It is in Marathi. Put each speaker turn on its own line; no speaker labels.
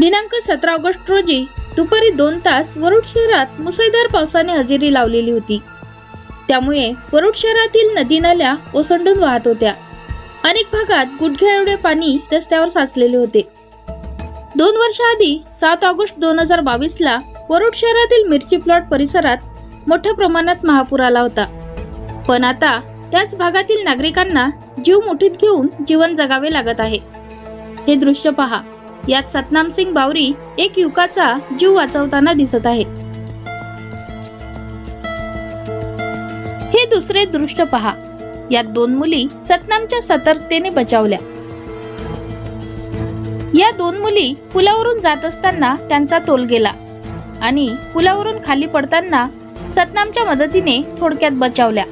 दिनांक सतरा ऑगस्ट रोजी दुपारी दोन तास वरुड शहरात मुसळधार पावसाने हजेरी लावलेली होती. त्यामुळे वरुड शहरातील नदी नाल्या ओसंडून वाहत होत्या. अनेक भागात गुडघ्या एवढे पाणी रस्त्यावर साचलेले होते. दोन वर्षाआधी सात ऑगस्ट दोन हजार बावीसला वरुड शहरातील मिरची प्लॉट परिसरात मोठ्या प्रमाणात महापूर आला होता. पण आता त्याच भागातील नागरिकांना जीव मुठीत घेऊन जीवन जगावे लागत आहे. हे दृश्य पहा. यात सतनाम सिंग बावरी एक युवकाचा जीव वाचवताना दिसत आहे हे दुसरे दृष्ट पहा. यात दोन मुली सतनामच्या सतर्कतेने बचावल्या. या दोन मुली पुलावरून जात असताना त्यांचा तोल गेला आणि पुलावरून खाली पडताना सतनामच्या मदतीने थोडक्यात बचावल्या.